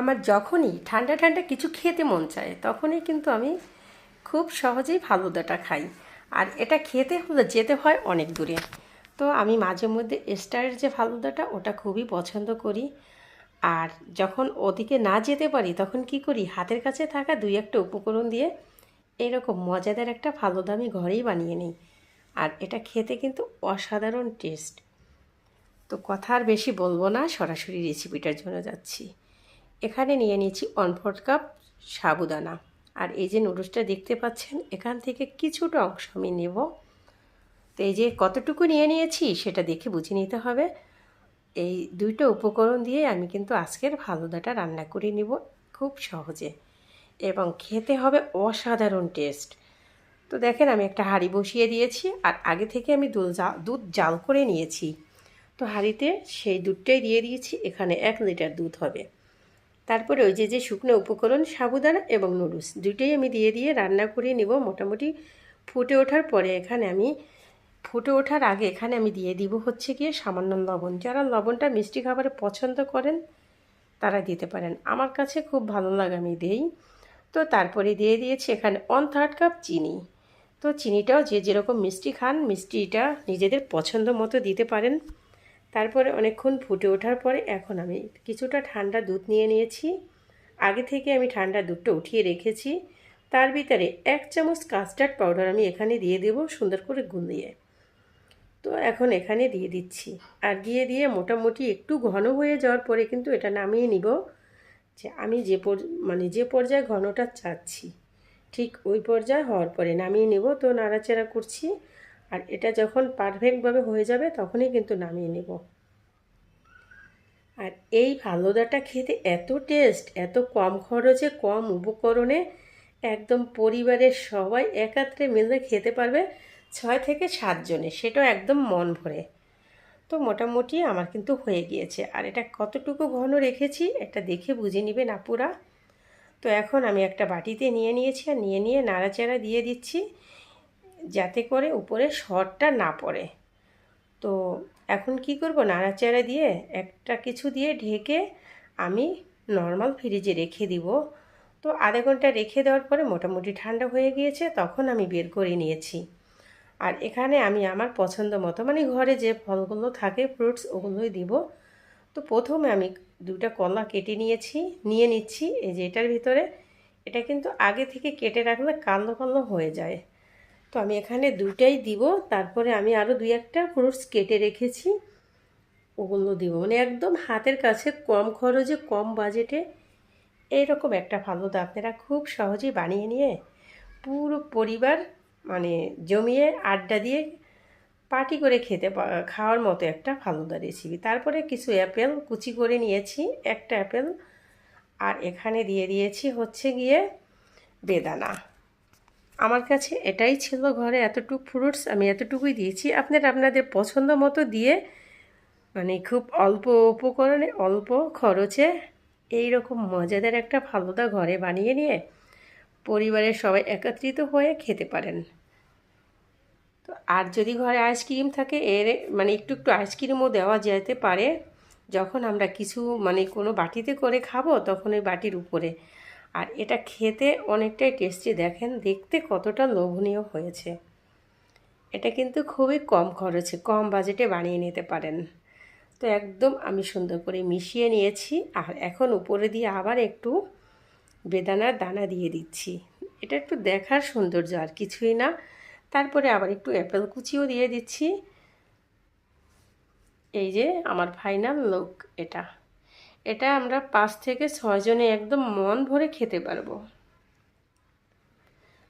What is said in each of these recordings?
আমার যখনই ঠান্ডা ঠান্ডা কিছু খেতে মন চায়, তখনই কিন্তু আমি খুব সহজেই ফালুদাটা খাই। আর এটা খেতে হলে যেতে হয় অনেক দূরে। তো আমি মাঝে মধ্যে স্টারের যে ফালুদাটা, ওটা খুবই পছন্দ করি। আর যখন ওদিকে না যেতে পারি, তখন কি করি, হাতের কাছে থাকা দুই একটা উপকরণ দিয়ে এরকম মজাদার একটা ফালুদা আমি ঘরেই বানিয়ে নিই। আর এটা খেতে কিন্তু অসাধারণ টেস্ট। তো কথা আর বেশি বলব না, সরাসরি রেসিপিটার জন্য যাচ্ছি। এখানে নিয়ে নিয়েছি ওয়ান ফোর্থ কাপ সাবুদানা। আর এই যে নুডলসটা দেখতে পাচ্ছেন, এখান থেকে কিছুটা অংশ আমি নেব। তো এই যে কতটুকু নিয়ে নিয়েছি সেটা দেখে বুঝে নিতে হবে। এই দুইটা উপকরণ দিয়ে আমি কিন্তু আজকের ফালুদাটা রান্না করে নিব খুব সহজে। এবং খেতে হবে অসাধারণ টেস্ট তো দেখেন, আমি একটা হাঁড়ি বসিয়ে দিয়েছি, আর আগে থেকে আমি দুধ জাল করে নিয়েছি। তো হাঁড়িতে সেই দুধটাই দিয়ে দিয়েছি, এখানে এক লিটার দুধ হবে। তারপরে ওই যে যে শুকনো উপকরণ, সাবুদানা এবং নুডলস দুটোই আমি দিয়ে দিয়ে রান্না করে নিব মোটামুটি ফুটে ওঠার পরে। এখানে আমি ফুটে ওঠার আগে এখানে আমি দিয়ে দিব হচ্ছে গিয়ে সামান্য লবণ। যারা লবণটা মিষ্টি খাবারে পছন্দ করেন, তারা দিতে পারেন। আমার কাছে খুব ভালো লাগে, আমি দেই। তো তারপরে দিয়ে দিয়েছি এখানে ওয়ান থার্ড কাপ চিনি। তো চিনিটাও যে যেরকম মিষ্টি খান, মিষ্টিটা নিজেদের পছন্দ মতো দিতে পারেন। তারপরে অনেকক্ষণ ফুটে ওঠার পরে এখন আমি কিছুটা ঠান্ডা দুধ নিয়ে নিয়েছি। আগে থেকে আমি ঠান্ডা দুধটা উঠিয়ে রেখেছি। তার ভিতরে এক চামচ কাস্টার্ড পাউডার আমি এখানে দিয়ে দেব সুন্দর করে গুলিয়ে। তো এখন এখানে দিয়ে দিচ্ছি। আর দিয়ে দিয়ে মোটামুটি একটু ঘন হয়ে যাওয়ার পরে কিন্তু এটা নামিয়ে নিব। যে আমি যে পর মানে যে পর্যায়ে ঘনটা চাচ্ছি, ঠিক ওই পর্যায়ে হওয়ার পরে নামিয়ে নেব। তো নাড়াচাড়া করছি। আর এটা যখন পারফেক্টভাবে হয়ে যাবে তখনই কিন্তু নামিয়ে নেব। আর এই ফালুদাটা খেতে এত টেস্ট, এত কম খরচে, কম উপকরণে একদম পরিবারের সবাই একাত্রে মিলে খেতে পারবে ছয় থেকে সাতজনে সেটাও একদম মন ভরে। তো মোটামুটি আমার কিন্তু হয়ে গিয়েছে। আর এটা কতটুকু ঘন রেখেছি এটা দেখে বুঝে নেবেন আপুরা। তো এখন আমি একটা বাটিতে নিয়ে নিয়েছি আর নিয়ে নিয়ে নাড়াচাড়া দিয়ে দিচ্ছি। যাতে করে উপরে শরটা না পড়ে। তো এখন কি করব? নাড়াচাড়া দিয়ে একটা কিছু দিয়ে ঢেকে আমি নর্মাল ফ্রিজে রেখে দিব। তো আধা ঘণ্টা রেখে দেওয়ার পরে মোটামুটি ঠান্ডা হয়ে গিয়েছে, তখন আমি বের করে নিয়েছি। আর এখানে আমি আমার পছন্দ মতো মানে ঘরে যে ফলগুলো থাকে ফ্রুটস ওগুলোই দিব। তো প্রথমে আমি দুটা কলা কেটে নিয়েছি, নিয়ে নিচ্ছি, এই যে এটার ভিতরে। এটা কিন্তু আগে থেকে কেটে রাখলে কালো কালো হয়ে যায়। তো আমি এখানে দুটাই দিব। তারপরে আমি আরও দুই একটা ফ্রুটস কেটে রেখেছি। ওগুলো দিব। মানে একদম হাতের কাছে কম খরচে, কম বাজেটে এইরকম একটা ফালুদা আপনারা খুব সহজেই বানিয়ে নিয়ে পুরো পরিবার মানে জমিয়ে আড্ডা দিয়ে পার্টি করে খেতে খাওয়ার মতো একটা ফালুদা রেসিপি তারপরে কিছু অ্যাপেল কুচি করে নিয়েছি, একটা অ্যাপেল আর এখানে দিয়ে দিয়েছি হচ্ছে গিয়ে বেদানা। আমার কাছে এটাই ছিল ঘরে এতটুকু ফ্রুটস আমি এতটুকুই দিয়েছি। আপনারা আপনাদের পছন্দ মতো দিয়ে মানে খুব অল্প উপকরণে, অল্প খরচে এই রকম মজাদার একটা ফালুদা ঘরে বানিয়ে নিয়ে পরিবারের সবাই একত্রিত হয়ে খেতে পারেন। তো আর যদি ঘরে আইসক্রিম থাকে, এর মানে একটু একটু আইসক্রিমও দেওয়া যেতে পারে। যখন আমরা কিছু মানে কোনো বাটিতে করে খাব, তখন ওই বাটির উপরে আর এটা খেতে অনেকটাই টেস্টি, দেখেন দেখতে কতটা লোভনীয় হয়েছে। এটা কিন্তু খুবই কম খরচে, কম বাজেটে বানিয়ে নিতে পারেন। তো একদম আমি সুন্দর করে মিশিয়ে নিয়েছি আর এখন উপরে দিয়ে আবার একটু বেদানার দানা দিয়ে দিচ্ছি। এটা একটু দেখার সৌন্দর্য আর কিছুই না। তারপরে আবার একটু অ্যাপেল কুচিও দিয়ে দিচ্ছি। এই যে আমার ফাইনাল লুক এটা। এটা আমরা পাঁচ থেকে ছয়জনে একদম মন ভরে খেতে পারব।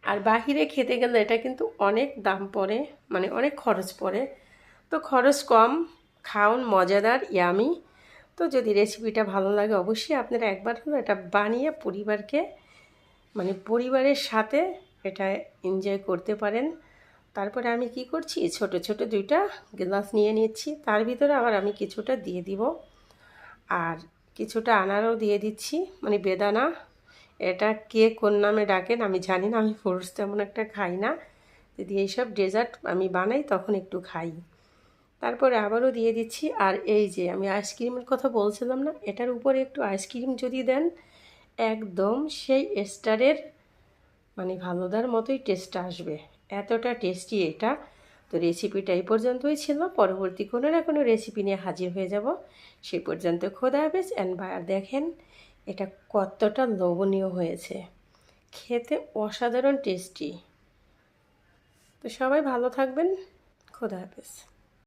আর বাহিরে খেতে গেলে এটা কিন্তু অনেক দাম পড়ে মানে অনেক খরচ পড়ে। তো খরচ কম, খাওন মজাদার ইয়ামি তো যদি রেসিপিটা ভালো লাগে অবশ্যই আপনারা একবার হলো এটা বানিয়ে পরিবারকে মানে পরিবারের সাথে এটা এনজয় করতে পারেন। তারপরে আমি কি করছি? ছোট ছোট দুইটা গ্লাস নিয়ে নিচ্ছি। তার ভিতরে আবার আমি কিছুটা দিয়ে দিব। আর কিছুটা আনারও দিয়ে দিচ্ছি। মানে বেদানা, এটা কে কোন নামে ডাকেন আমি জানি না, আমি ফ্রুটস তেমন একটা খাই না। যদি এইসব ডেজার্ট আমি বানাই তখন একটু খাই। তারপরে আবারও দিয়ে দিচ্ছি, আর এই যে আমি আইসক্রিমের কথা বলছিলাম না, এটার উপরে একটু আইসক্রিম যদি দেন, একদম সেই স্টারের মানে ভালোদার মতোই টেস্ট আসবে। এতটা টেস্টি এটা। তো রেসিপিটা এই পর্যন্তই ছিল। পরবর্তী কোনো না কোনো রেসিপি নিয়ে হাজির হয়ে যাব। সেই পর্যন্ত খোদা হাফেজ অ্যান্ড বায়ার দেখেন এটা কতটা লোভনীয় হয়েছে। খেতে অসাধারণ টেস্টি তো সবাই ভালো থাকবেন। খোদা হাফেজ।